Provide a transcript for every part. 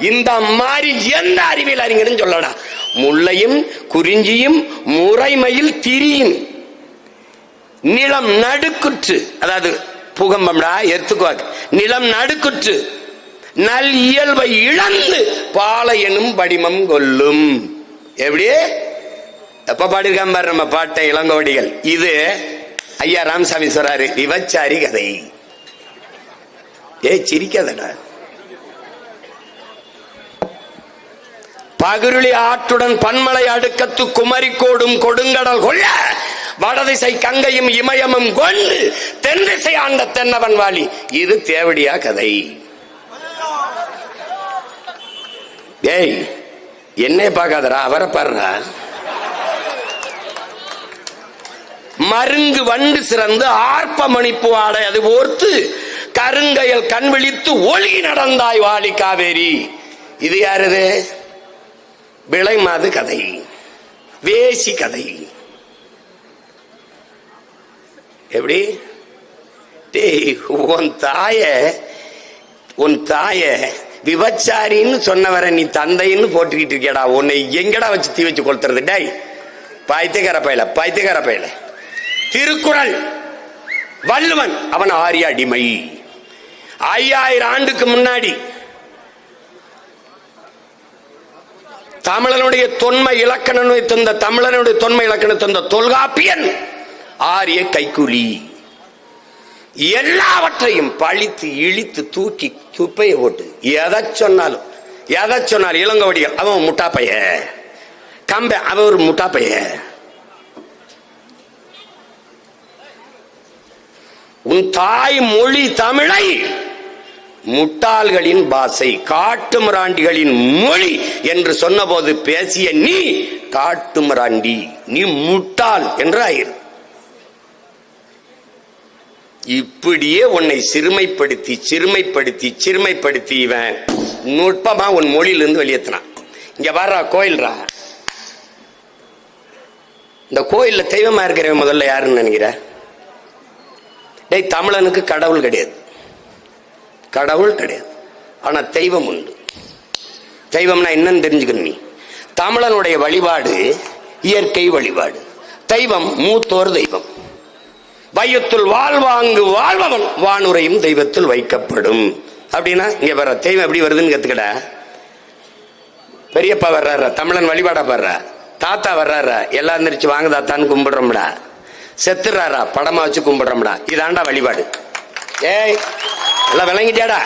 இந்த மாதிரி எந்த அறிவியல் அறிஞரும் சொல்லடா. முல்லையும் குறிஞ்சியும் முறைமையில் திரியும் நிலம் நடுக்குற்று. அதாவது பூகம்பம்டா எத்துக்குவாக்கு நிலம் நடுக்குற்று. நல் இயல்பை இழந்து பாளையனும் எனும் படிமம் கொல்லும் எப்படி? எப்ப பாடியிருக்காம பாரு நம்ம பாட்டை இளங்கோடிகள். இது ஐயா ராமசாமி சொல்றாரு விபச்சாரி கதை. ஏ சிரிக்காதடா. பகிருளி ஆற்றுடன் பன்மலை அடுக்கத்து குமரிக்கோடும் கொடுங்கடல் கொள்ள வடதிசை கங்கையும் இமயமும் கொண்டு தென் திசை ஆண்ட தென்னவன் வாலி. இது தேவடியா கதை. ஏய் என்னை பார்க்காதரா அவரை பாருடா. மருங்கு வண்டு சிறந்து ஆர்ப்ப மணிப்பு ஆடை அது ஓர்த்து கருங்கையல் கண் விழித்து ஒழுகி நடந்தாய் வாலி காவேரி. இது யாருதே? விளைமாது கதை. வேசி கதை. எப்படி? டேய் உன் தாய உன் தாய விபச்சாரின்னு சொன்னவரை நீ தந்தைன்னு போட்டுக்கிட்டு இருக்கியடா. உன்னை எங்கடா வச்சு தீ வச்சு கொளுத்துறது? டேய் பைத்தியக்கார பயில பைத்தியக்கார பயில. திருக்குறள். வள்ளுவன் அவன் ஆரிய அடிமை. ஐயாயிரம் ஆண்டுக்கு முன்னாடி தமிழனுடைய தொன்மை இலக்கணம் தந்த தமிழனுடைய தொன்மை இலக்கணம் தந்த தொல்காப்பியன் ஆரிய கைக்கூலி. எல்லாவற்றையும் பழித்து இழித்து தூக்கி குப்பையை போட்டு எதை சொன்னாலும் எதை சொன்னாலும் இளங்கவடிகள் அவன் முட்டாப்பைய. கம்ப அவன் ஒரு முட்டா பைய உன் தாய் மொழி தமிழை முட்டாள்களின் பாசை காட்டுமிராண்டிகளின் மொழி என்று சொன்னபோது பேசிய நீ காட்டுமிராண்டி நீ முட்டாள் என்று ஆயிரு இப்படியே உன்னை சிறுமைப்படுத்தி சிறுமைப்படுத்தி சிறுமைப்படுத்தி இவன் நுட்பமா உன் மொழியிலிருந்து வெளியேற்றினான் இங்க வர்றா கோயில்ரா. இந்த கோயில்ல தெய்வமா இருக்கிறவன் முதல்ல யாருன்னு நினைக்கிற? டேய் தமிழனுக்கு கடவுள் கிடையாது. கடவுள் கிடையாது. ஆனா தெய்வம் உண்டு. தெய்வம்னா என்னன்னு தெரிஞ்சுக்கணும் நீ. தமிழனுடைய வழிபாடு இயற்கை வழிபாடு. தெய்வம் மூத்தோர் தெய்வம். வையத்துள் வாழ்வாங்கு வாழ்பவன் வானுரையும் தெய்வத்தில் வைக்கப்படும். அப்படின்னா இங்க வர தெய்வம் எப்படி வருதுன்னு கற்றுக்கட பெரியப்பா வர்றாரு? தமிழன் வழிபாடா பாடுறா தாத்தா வர்றாரா? எல்லாம் எந்திரிச்சு வாங்க தாத்தான்னு கும்பிடுறோம்டா. செத்துறாரா? படமா வச்சு கும்பிடுறோம்டா. இதாண்டா வழிபாடு. ஏய் எல்லாம் விளங்கிட்டியாடா?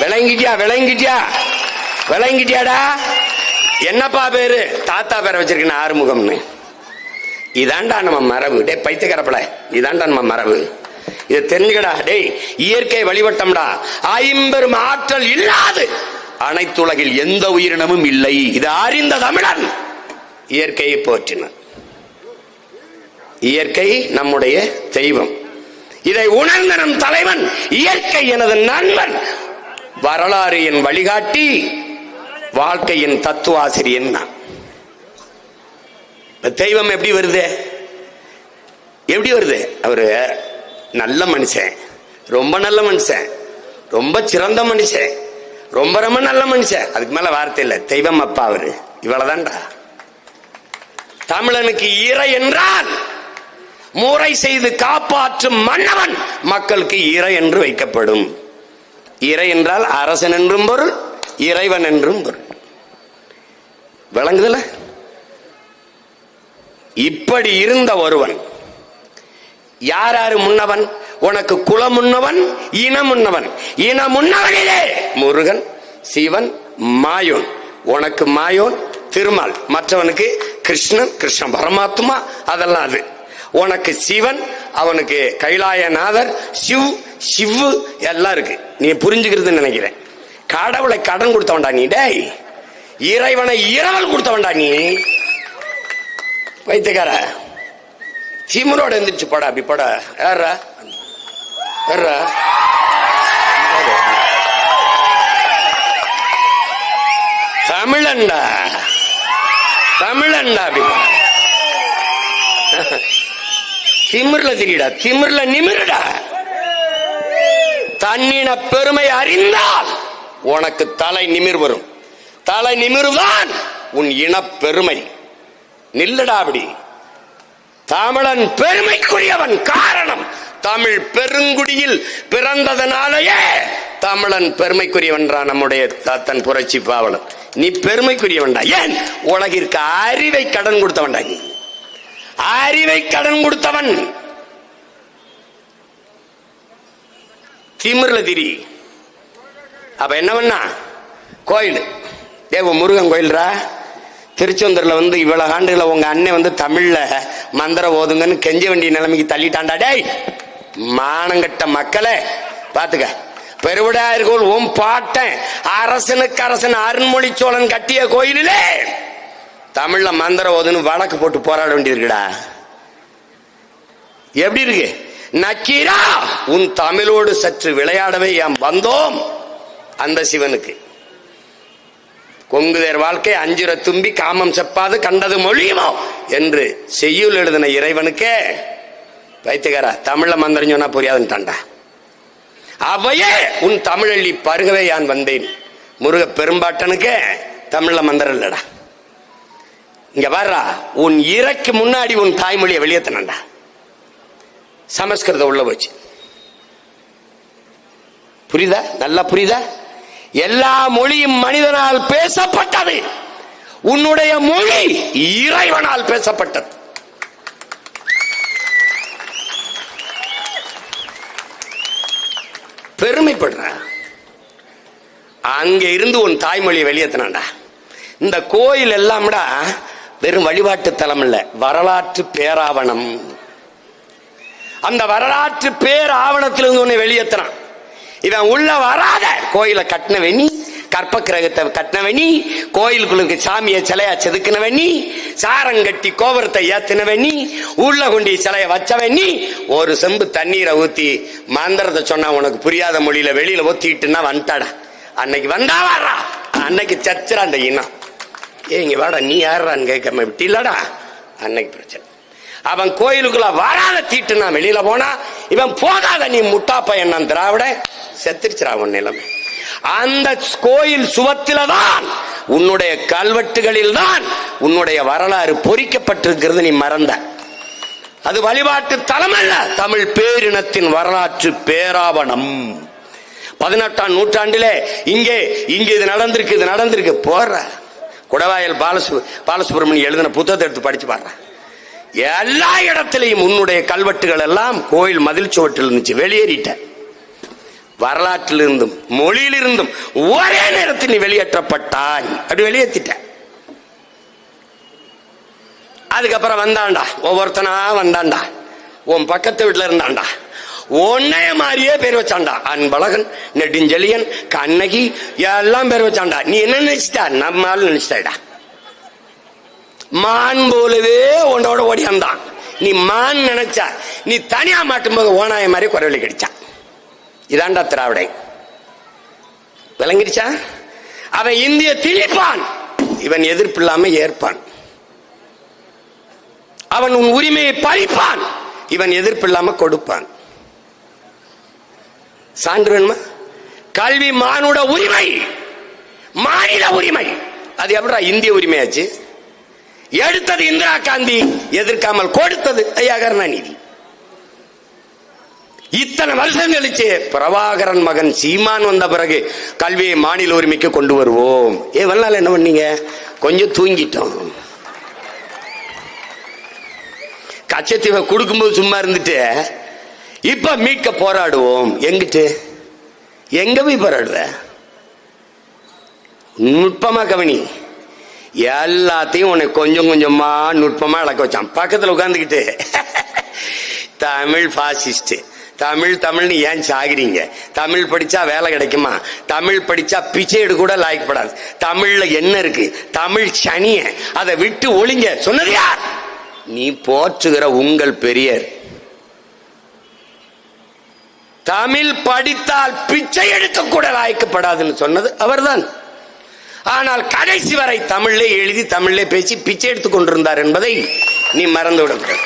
விளங்கிட்டியா விளங்கிட்டியா? விளங்கிட்டியாடா? என்னப்பா பேரு? தாத்தா பேரை வச்சிருக்கேன் ஆறுமுகம்னு. இதாண்டா நம்ம மரபு. டே பைத்தியக்காரப்பட. இதாண்டா நம்ம மரபு. இதை தெரிஞ்சுக்கடா. டேய் இயற்கை வழிபட்டம்டா. ஐம்பெரும் ஆற்றல் இல்லாது. அனைத்துலகில் எந்த உயிரினமும் இல்லை. இது அறிந்த தமிழன். இயற்கையை போற்றினான் இயற்கை நம்முடைய தெய்வம். இதை உணர்ந்த நம் தலைவன் இயற்கை எனது நண்பன். வரலாறு என் வழிகாட்டி வாழ்க்கையின் தத்துவாசிரியன் தான் தெய்வம் எப்படி வருது? எப்படி வருது? அவரு நல்ல மனுஷன். ரொம்ப நல்ல மனுஷன். ரொம்ப சிறந்த மனுஷன். ரொம்ப ரொம்ப நல்ல மனுஷன். அதுக்கு மேல வார்த்தை இல்லை. தெய்வம் அப்பா அவரு. இவ்வளவுதான்டா தமிழனுக்கு இறை என்றால் முறை செய்து காப்பாற்றும் மன்னவன் மக்களுக்கு இறை என்று வைக்கப்படும். இறை என்றால் அரசன் என்றும் பொருள் இறைவன் என்றும் பொருள். விளங்குதல இப்படி இருந்த ஒருவன் யார் யாரு முன்னவன்? உனக்கு குலமுன்னவன் இனமுன்னவன் இனம் இன முருகன் சிவன் மாயோன். உனக்கு மாயோன் திருமால். மற்றவனுக்கு கிருஷ்ணன் கிருஷ்ண பரமாத்மா அதெல்லாம் அது. உனக்கு சிவன் அவனுக்கு கைலாயநாதர் சிவ் சிவ்வு எல்லாம் இருக்கு. நீ புரிஞ்சுக்கிறதுன்னு நினைக்கிறேன். கடவுளை கடன் கொடுத்தவன்டா நீ டேய். இறைவனை இரவல் கொடுத்தவன்டா நீ. வைத்தியக்கார சிமரோட எந்திரிச்சு படா அப்படி படா. ஏறா ஏறா தமிழன்டா. தமிழன்டா அப்படி போடா. திமிர்ல திரிடா திமிர்ல நிமிருடா. தன்னின பெருமை அறிந்தால் உனக்கு தலை நிமிர் வரும். தலை நிமிர்தான் உன் இனப் பெருமை. நில்லடா அப்படி. தமிழன் பெருமைக்குரியவன் காரணம் தமிழ் பெருங்குடியில் பிறந்ததனாலேயே தமிழன் பெருமைக்குரியவன்றா நம்முடைய தாத்தன் புரட்சி பாவலன். நீ பெருமைக்குரியவன்டா. ஏன்? உலகிற்கு அறிவை கடன் கொடுத்தவன்டா நீ. அறிவை கடன் கொடுத்தவன். திமிரில் திரி அப்ப என்ன பண்ணா? கோயில். தேவ முருகன் கோயில்ரா? திருச்செந்தூரில் வந்து இவ்வளவு ஆண்டுகளை உங்க அண்ணன் வந்து தமிழ்ல மந்திரம் ஓதுங்கன்னு கெஞ்ச வேண்டிய நிலைமைக்கு தள்ளிட்டாண்டா டேய் மானங்கட்ட மக்களே பாத்துக்க. பெருவிடாயர்கள் உன் பாட்டன் அரசனுக்கு அரசன் அருண்மொழி சோழன் கட்டிய கோயிலிலே தமிழ்ல மந்திரம் ஓதுன்னு வழக்கு போட்டு போராட வேண்டியிருக்குடா எப்படி இருக்கு? நக்கீரா உன் தமிழோடு சற்று விளையாடவே என் வந்தோம்? அந்த சிவனுக்கு. கொங்குதேர் வாழ்க்கை அஞ்சுர தும்பி காமம் செப்பாது கண்டது மொழியுமோ? என்று செய்யுள் எழுதின இறைவனுக்கே வைத்துக்காரா தமிழ்ல மந்திரம் சொன்னா புரியாதுன்ட்டான்டா. அவையே உன் தமிழள்ளி பருகவே யான் வந்தேன்? முருக பெரும்பாட்டனுக்கு தமிழ்ல மந்திரம் இல்லடா. இங்க வர்றா. உன் இறக்கு முன்னாடி உன் தாய்மொழியை வெளியேத்தனண்டா சமஸ்கிருதம் உள்ள போச்சு. புரியுதா? நல்லா புரியுதா? எல்லா மொழியும் மனிதனால் பேசப்பட்டது. உன்னுடைய மொழி இறைவனால் பேசப்பட்டது. பெருமைப்படுற. அங்க இருந்து உன் தாய்மொழியை வெளியேற்றினாண்டா இந்த கோயில் எல்லாம்டா வெறும் வழிபாட்டு தலம் இல்ல வரலாற்று பேராவணம். அந்த வரலாற்று பேர் இருந்து உன்னை வெளியேற்றுறான் இவன் உள்ள வராத கோயிலை கட்டினவன் கற்ப கிரகத்தை கட்டினவன் கோயிலுக்குள்ளுக்கு கோயிலுக்குள்ள சாமியை சிலையா செதுக்கினவன் சாரங்கட்டி கோபுரத்தை ஏத்தினவன் உள்ள கொண்டி சிலைய வச்சவன் ஒரு செம்பு தண்ணீரை ஊத்தி மந்திரத்தை சொன்னா உனக்கு புரியாத மொழியில வெளியில ஒத்திட்டுன்னா வந்துட்டாடா. அன்னைக்கு வந்தா வர்றா. அன்னைக்கு சச்சுரா அந்த இனம். ஏ இங்க வாடா நீ யாருறான்னு கேட்காம விட்டிலடா அன்னைக்கு பிரச்சனை. அவன் கோயிலுக்குள்ள வராத தீட்டுனா வெளியில போனா இவன் போகாத நீ முட்டா பையன் திராவிட செத்துருச்சுரா உன் நிலைமை. அந்த கோயில் சுவத்தில தான் உன்னுடைய கல்வெட்டுகளில் தான் உன்னுடைய வரலாறு பொறிக்கப்பட்டிருக்கிறது நீ மறந்த. அது வழிபாட்டு தலம் அல்ல தமிழ் பேரினத்தின் வரலாற்று பேராவணம். பதினெட்டாம் நூற்றாண்டிலே இங்கே இங்கே இது நடந்திருக்கு இது நடந்திருக்கு போற. குடவாயல் பாலசு பாலசுப்ரமணியம் எழுதின புத்தகத்தை எடுத்து படிச்சு பாடுறேன் எல்லா இடத்திலையும் உன்னுடைய கல்வெட்டுகள் எல்லாம் கோயில் மதில் சுவற்றில் இருந்துச்சு வெளியேறிட்ட. வரலாற்றிலிருந்தும் மொழியிலிருந்தும் ஒரே நேரத்தில் நீ வெளியேற்றப்பட்டாய். அப்படி வெளியேற்றிட்ட அதுக்கப்புறம் வந்தான்டா ஒவ்வொருத்தனா வந்தான்டா உன் பக்கத்து வீட்டில் இருந்தான்டா உன்னைய மாதிரியே பேர் வச்சாண்டா அன்பழகன் நெடுஞ்செழியன் கண்ணகி எல்லாம் பேர் வச்சாண்டா நீ என்ன நினைச்சிட்ட? நம்ம ஆள் நினைச்சிட்டாடா மான் போலவே உன்னோட ஓடியாந்தான். நீ மான் நினைச்ச நீ தனியா மாட்டும் போது ஓனாய மாதிரி குரவழி கடிச்சான் இதாண்டா திராவிடை. விளங்கிடுச்சா? அவன் இந்திய திணிப்பான். இவன் எதிர்ப்பு இல்லாம ஏற்பான். அவன் உன் உரிமையை பறிப்பான். இவன் எதிர்ப்பு இல்லாம கொடுப்பான். சான்று வேணுமா? கல்வி மானுட உரிமை. மாநில உரிமை. அது எப்படா இந்திய உரிமையாச்சு? எடுத்தது இந்திரா காந்தி எதிர்க்காமல் கொடுத்தது ஐயா கருணாநிதி இத்தனை வருஷம் கழிச்சு பிரபாகரன் மகன் சீமான் வந்த பிறகு கல்வியை மாநில உரிமைக்கு கொண்டு வருவோம். ஏ வல்லால என்ன பண்ணீங்க? கொஞ்சம் தூங்கிட்டோம். கச்சத்தீவை கொடுக்கும்போது சும்மா இருந்துட்டு இப்ப மீட்க போராடுவோம். எங்கிட்டு? எங்க போய் போராடுவ? நுட்பமா கவனி. எல்லாத்தையும் உன்னை கொஞ்சம் கொஞ்சமா நுட்பமா இழக்க வச்சான். பக்கத்துல உட்காந்துக்கிட்டு தமிழ் பாசிஸ்ட் தமிழ் தமிழ்னு ஏன் சாகிறீங்க? தமிழ் படிச்சா வேலை கிடைக்குமா? தமிழ் படிச்சா பிச்சைடு கூட லாய்க்கப்படாது தமிழ்ல என்ன இருக்கு? தமிழ் சனிய. அதை விட்டு ஒளிங்க. சொன்னது யார்? நீ போற்றுகிற உங்கள் பெரியர். தமிழ் படித்தால் பிச்சை எடுக்க கூட லாய்க்கப்படாதுன்னு சொன்னது அவர்தான். ஆனால் கடைசி வரை தமிழ்லே எழுதி தமிழ்லே பேசி பிச்சை எடுத்துக் கொண்டிருந்தார் என்பதை நீ மறந்து விடக்கூடாது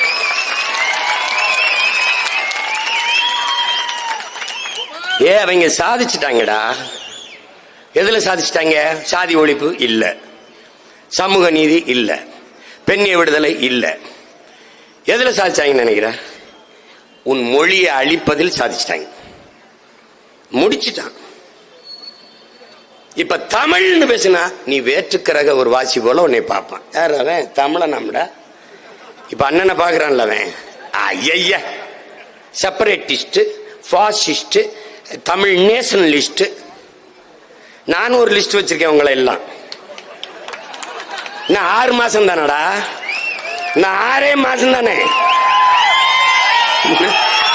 ஏ அவங்க சாதிச்சிட்டாங்கடா. எதுல சாதிச்சிட்டாங்க? சாதி ஒழிப்பு இல்லை. சமூக நீதி இல்ல. பெண்ணிய விடுதலை இல்லை. எதுல சாதிச்சாங்கன்னு நினைக்கிறேன் உன் மொழியை அழிப்பதில் சாதிச்சிட்டாங்க. முடிச்சிட்டான். இப்ப தமிழ்னு பேசினா நீ வேற்றுக்கிறக ஒரு வாசி போல உன்னை பார்ப்பான். யார் அவன்? தமிழ நம்மட இப்ப அண்ணனை பாக்குறான்ல அவன். ஐய செப்பரேட்டிஸ்ட் ஃபாசிஸ்ட் தமிழ் நேஷனலிஸ்ட் நான் ஒரு லிஸ்ட் வச்சிருக்கேன் உங்களை எல்லாம். நான் ஆறு மாசம் தானடா நான் ஆறே மாசம் தானே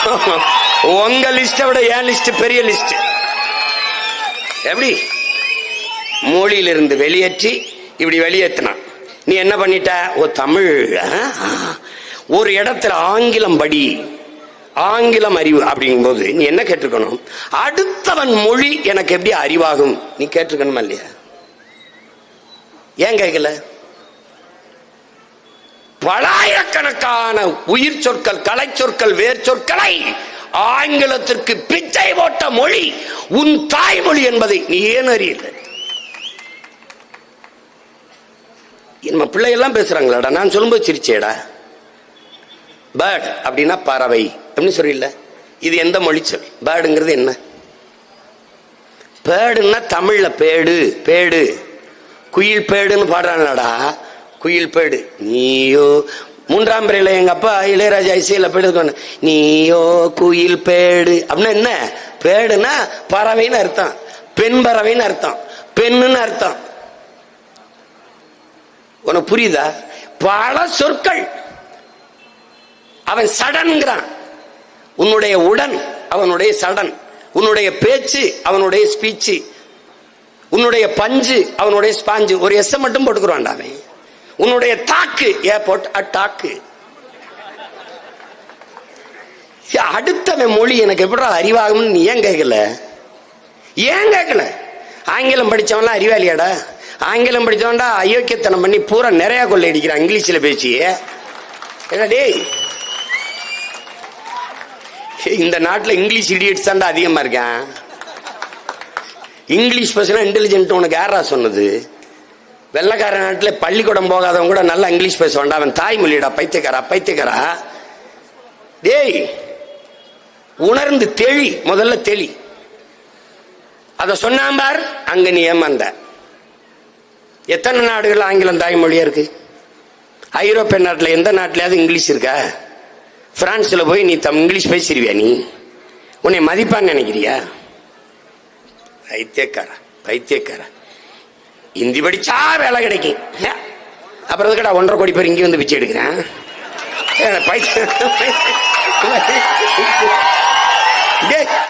உங்க லிஸ்ட விட என் லிஸ்ட் பெரிய லிஸ்ட் எப்படி? மொழியிலிருந்து வெளியேற்றி இப்படி வெளியேற்றினான் நீ என்ன பண்ணிட்ட? ஓ தமிழ். ஒரு இடத்துல ஆங்கிலம் படி ஆங்கிலம் அறிவு அப்படிங்கும்போது நீ என்ன கேட்டிருக்கணும்? அடுத்தவன் மொழி எனக்கு எப்படி அறிவாகும்? நீ கேட்டிருக்கணுமா இல்லையா? ஏன் கேட்கல? பலாயிரக்கணக்கான உயிர் சொற்கள் கலை சொற்கள் வேர் சொற்களை ஆங்கிலத்திற்கு பிச்சை போட்ட மொழி உன் தாய்மொழி என்பதை நீ ஏன் அறியல? நம்ம பிள்ளையெல்லாம் பேசுறாங்களாடா நான் சொல்லும்போது சிரிச்சேடா. பேர்ட் அப்படின்னா பறவை அப்படின்னு சொல்லிடல இது எந்த மொழி சொல்? பேர்டுங்கிறது என்ன? பேடுன்னா தமிழ்ல பேடு பேடு. குயில் பேடுன்னு பாடுறாங்கடா குயில் பேடு. நீயோ. மூன்றாம் பிறையில எங்க அப்பா இளையராஜா இசையில போயிட்டு நீயோ குயில் பேடு. அப்படின்னா என்ன? பேடுனா பறவைன்னு அர்த்தம். பெண் பறவைன்னு அர்த்தம். பெண்ணுன்னு அர்த்தம். உனக்கு புரியுதா? பல சொற்கள். அவன் சடன்கிறான் உன்னுடைய உடன் அவனுடைய சடன். உன்னுடைய பேச்சு அவனுடைய ஸ்பீச்சு. உன்னுடைய பஞ்சு அவனுடைய ஸ்பாஞ்சு. ஒரு எஸ்ஸை மட்டும் போட்டுக்கிறான்டா அவன். உன்னுடைய தாக்கு ஏர்போர்ட் அட்டாக்கு அடுத்தவன் மொழி எனக்கு எப்படி அறிவாகும்னு நீ ஏன் கேட்கல? ஏன் கேட்கல? ஆங்கிலம் படிச்சவன்லாம் அறிவாளியாடா? ஆங்கிலம் படிச்சவன்டா அயோக்கியத்தனம் பண்ணி பூரா நிறைய கொள்ளையடிக்கிறான் இங்கிலீஷில் பேசி என்ன டேய் இந்த நாட்டில் இங்கிலீஷ் இடியட்ஸ் தான்டா அதிகமாக இருக்கான். இங்கிலீஷ் பேசினா இன்டெலிஜென்ட் உனக்கு யாரா சொன்னது? வெள்ளக்கார நாட்டில் பள்ளிக்கூடம் போகாதவன் கூட நல்லா இங்கிலீஷ் பேசுவான்டா. அவன் தாய்மொழியடா பைத்தியக்காரா பைத்தியக்காரா? டேய் உணர்ந்து தெளி முதல்ல தெளி. அதை சொன்னாம்பார் அங்க நீ ஏமாந்த. எத்தனை நாடுகள் ஆங்கிலம் தாய்மொழியா இருக்கு? ஐரோப்பிய நாட்டில் எந்த நாட்டிலயாவது இங்கிலீஷ் இருக்கா? பிரான்ஸில் போய் நீ தம் இங்கிலீஷ் பேசிடுவியா நீ? உன்னை மதிப்பான்னு நினைக்கிறியா? பைத்தியக்காரா பைத்தியக்காரா. ஹிந்தி படிச்சா வேலை கிடைக்கும். அப்புறம் எதுக்கடா ஒன்றரை கோடி பேர் இங்கே வந்து பிச்சை எடுக்கிறேன்? பைசா